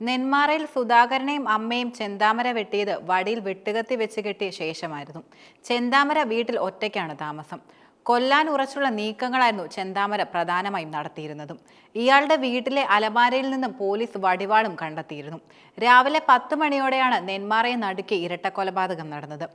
നെന്മാറയിൽ സുധാകരനെയും അമ്മയും ചെന്താമര വെട്ടിയത് വടിയിൽ വെട്ടുകത്തി വെച്ച് കെട്ടിയ ശേഷമായിരുന്നു. ചെന്താമര വീട്ടിൽ ഒറ്റയ്ക്കാണ് താമസം. കൊല്ലാൻ ഉറച്ചുള്ള നീക്കങ്ങളായിരുന്നു ചെന്താമര പ്രധാനമായും നടത്തിയിരുന്നതും. ഇയാളുടെ വീട്ടിലെ അലമാരയിൽ നിന്നും പോലീസ് വടിവാളും കണ്ടെത്തിയിരുന്നു. രാവിലെ പത്ത് മണിയോടെയാണ് നെന്മാറയെ നടുക്കി ഇരട്ടക്കൊലപാതകം നടന്നത്.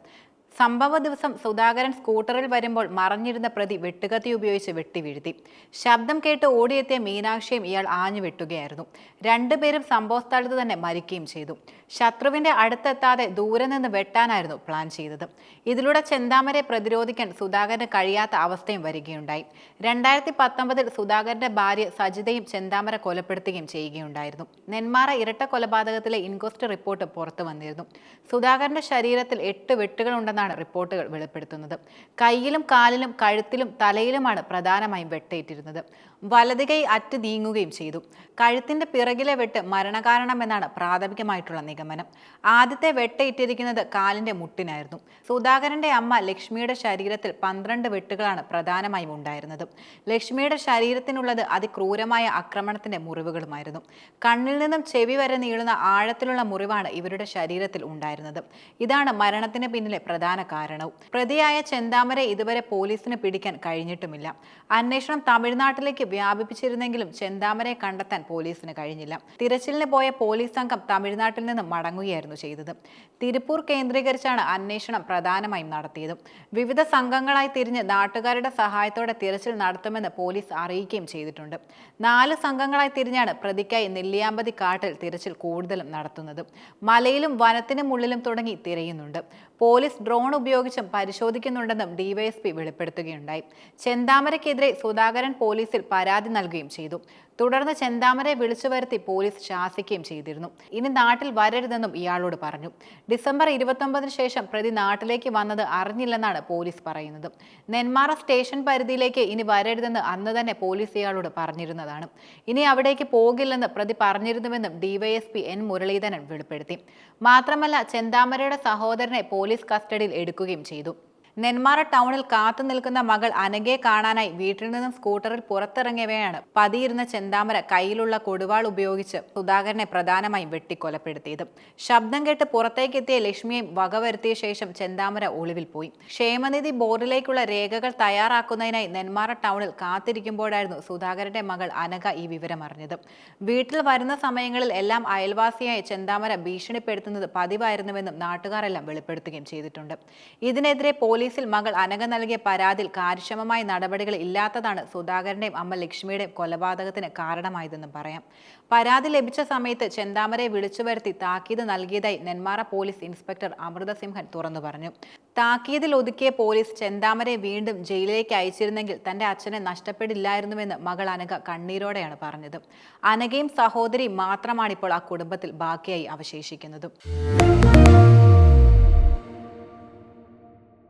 സംഭവ ദിവസം സുധാകരൻ സ്കൂട്ടറിൽ വരുമ്പോൾ മറഞ്ഞിരുന്ന പ്രതി വെട്ടുകത്തി ഉപയോഗിച്ച് വെട്ടി വീഴ്ത്തി. ശബ്ദം കേട്ട് ഓടിയെത്തിയ മീനാക്ഷിയും ഇയാൾ ആഞ്ഞു വെട്ടുകയായിരുന്നു. രണ്ടുപേരും സംഭവസ്ഥലത്ത് തന്നെ മരിക്കുകയും ചെയ്തു. ശത്രുവിന്റെ അടുത്തെത്താതെ ദൂരെ നിന്ന് വെട്ടാനായിരുന്നു പ്ലാൻ ചെയ്തത്. ഇതിലൂടെ ചെന്താമരെ പ്രതിരോധിക്കാൻ സുധാകരന് കഴിയാത്ത അവസ്ഥയും വരികയുണ്ടായി. രണ്ടായിരത്തി പത്തൊമ്പതിൽ സുധാകരന്റെ ഭാര്യ സജിതയും ചെന്താമര കൊലപ്പെടുത്തുകയും ചെയ്യുകയുണ്ടായിരുന്നു. നെന്മാറ ഇരട്ട കൊലപാതകത്തിലെ ഇൻക്വസ്റ്റ് റിപ്പോർട്ട് പുറത്തു വന്നിരുന്നു. സുധാകരന്റെ ശരീരത്തിൽ എട്ട് വെട്ടുകളുണ്ടെന്നാണ് റിപ്പോർട്ടുകൾ വെളിപ്പെടുത്തുന്നത്. കയ്യിലും കാലിലും കഴുത്തിലും തലയിലുമാണ് പ്രധാനമായും വെട്ടേറ്റിരുന്നത്. വലതുകൈ അറ്റ് നീങ്ങുകയും ചെയ്തു. കഴുത്തിന്റെ പിറകിലെ വെട്ട് മരണകാരണമെന്നാണ് പ്രാഥമികമായിട്ടുള്ള നിഗമനം. ആദ്യത്തെ വെട്ടയിട്ടിരിക്കുന്നത് കാലിന്റെ മുട്ടിനായിരുന്നു. സുധാകരന്റെ അമ്മ ലക്ഷ്മിയുടെ ശരീരത്തിൽ പന്ത്രണ്ട് വെട്ടുകളാണ് പ്രധാനമായും ഉണ്ടായിരുന്നത്. ലക്ഷ്മിയുടെ ശരീരത്തിനുള്ളത് അതിക്രൂരമായ ആക്രമണത്തിന്റെ മുറിവുകളുമായിരുന്നു. കണ്ണിൽ നിന്നും ചെവി വരെ നീളുന്ന ആഴത്തിലുള്ള മുറിവാണ് ഇവരുടെ ശരീരത്തിൽ ഉണ്ടായിരുന്നത്. ഇതാണ് മരണത്തിന് പിന്നിലെ പ്രധാന കാരണവും. പ്രതിയായ ചെന്താമരെ ഇതുവരെ പോലീസിന് പിടിക്കാൻ കഴിഞ്ഞിട്ടുമില്ല. അന്വേഷണം തമിഴ്നാട്ടിലേക്ക് വ്യാപിപ്പിച്ചിരുന്നെങ്കിലും ചെന്താമരെ കണ്ടെത്താൻ പോലീസിന് കഴിഞ്ഞില്ല. തിരച്ചിലിന് പോയ പോലീസ് സംഘം തമിഴ്നാട്ടിൽ നിന്ന് മടങ്ങുകയായിരുന്നു ചെയ്തത്. തിരുപ്പൂർ കേന്ദ്രീകരിച്ചാണ് അന്വേഷണം പ്രധാനമായും നടത്തിയത്. വിവിധ സംഘങ്ങളായി തിരിഞ്ഞ് നാട്ടുകാരുടെ സഹായത്തോടെ തിരച്ചിൽ നടത്തുമെന്ന് പോലീസ് അറിയിക്കുകയും ചെയ്തിട്ടുണ്ട്. നാല് സംഘങ്ങളായി തിരിഞ്ഞാണ് പ്രതിക്കായി നെല്ലിയാമ്പതി കാട്ടിൽ തിരച്ചിൽ കൂടുതലും നടത്തുന്നത്. മലയിലും വനത്തിനും ഉള്ളിലും തുടങ്ങി തിരയുന്നുണ്ട്. പോലീസ് ഡ്രോൺ ഉപയോഗിച്ചും പരിശോധിക്കുന്നുണ്ടെന്നും ഡിവൈഎസ്പി വെളിപ്പെടുത്തുകയുണ്ടായി. ചെന്താമരയ്ക്കെതിരെ സുധാകരൻ പോലീസിൽ പരാതി നൽകുകയും ചെയ്തു. തുടർന്ന് ചെന്താമരെ വിളിച്ചു വരുത്തി പോലീസ് ശാസിക്കുകയും ചെയ്തിരുന്നു. ഇനി നാട്ടിൽ വരരുതെന്നും ഇയാളോട് പറഞ്ഞു. ഡിസംബർ ഇരുപത്തൊമ്പതിന് ശേഷം പ്രതി നാട്ടിലേക്ക് വന്നത് അറിഞ്ഞില്ലെന്നാണ് പോലീസ് പറയുന്നത്. നെന്മാറ സ്റ്റേഷൻ പരിധിയിലേക്ക് ഇനി വരരുതെന്ന് അന്ന് തന്നെ പോലീസ് ഇയാളോട് പറഞ്ഞിരുന്നതാണ്. ഇനി അവിടേക്ക് പോകില്ലെന്ന് പ്രതി പറഞ്ഞിരുന്നുവെന്നും ഡിവൈഎസ്പി എൻ മുരളീധരൻ വെളിപ്പെടുത്തി. മാത്രമല്ല ചെന്താമരയുടെ സഹോദരനെ പോലീസ് കസ്റ്റഡിയിൽ എടുക്കുകയും ചെയ്തു. നെന്മാറ ടൗണിൽ കാത്തു നിൽക്കുന്ന മകൾ അനഘയെ കാണാനായി വീട്ടിൽ നിന്നും സ്കൂട്ടറിൽ പുറത്തിറങ്ങിയവയാണ് പതിയിരുന്ന ചെന്താമര കയ്യിലുള്ള കൊടുവാൾ ഉപയോഗിച്ച് സുധാകരനെ പ്രധാനമായും വെട്ടിക്കൊലപ്പെടുത്തിയത്. ശബ്ദം കേട്ട് പുറത്തേക്കെത്തിയ ലക്ഷ്മിയെയും വകവരുത്തിയ ശേഷം ചെന്താമര ഒളിവിൽ പോയി. ക്ഷേമനിധി ബോർഡിലേക്കുള്ള രേഖകൾ തയ്യാറാക്കുന്നതിനായി നെന്മാറ ടൗണിൽ കാത്തിരിക്കുമ്പോഴായിരുന്നു സുധാകരന്റെ മകൾ അനഘ ഈ വിവരം അറിഞ്ഞത്. വീട്ടിൽ വരുന്ന സമയങ്ങളിൽ എല്ലാം അയൽവാസിയായ ചെന്താമര ഭീഷണിപ്പെടുത്തുന്നത് പതിവായിരുന്നുവെന്നും നാട്ടുകാരെല്ലാം വെളിപ്പെടുത്തുകയും ചെയ്തിട്ടുണ്ട്. ഇതിനെതിരെ പോലീസിൽ മകൾ അനഘ നൽകിയ പരാതിയിൽ കാര്യക്ഷമമായ നടപടികൾ ഇല്ലാത്തതാണ് സുധാകരന്റെയും അമ്മ ലക്ഷ്മിയുടെയും കൊലപാതകത്തിന് കാരണമായതെന്നും പറയാം. പരാതി ലഭിച്ച സമയത്ത് ചെന്താമരയെ വിളിച്ചു വരുത്തി താക്കീത് നൽകിയതായി നെന്മാറ പോലീസ് ഇൻസ്പെക്ടർ അമൃതസിംഹൻ തുറന്നു പറഞ്ഞു. താക്കീതിൽ ഒതുക്കിയ പോലീസ് ചെന്താമരയെ വീണ്ടും ജയിലിലേക്ക് അയച്ചിരുന്നെങ്കിൽ തന്റെ അച്ഛനെ നഷ്ടപ്പെടില്ലായിരുന്നുവെന്ന് മകൾ അനഘ കണ്ണീരോടെയാണ് പറഞ്ഞത്. അനഘയും സഹോദരിയും മാത്രമാണ് ഇപ്പോൾ ആ കുടുംബത്തിൽ ബാക്കിയായി അവശേഷിക്കുന്നതും.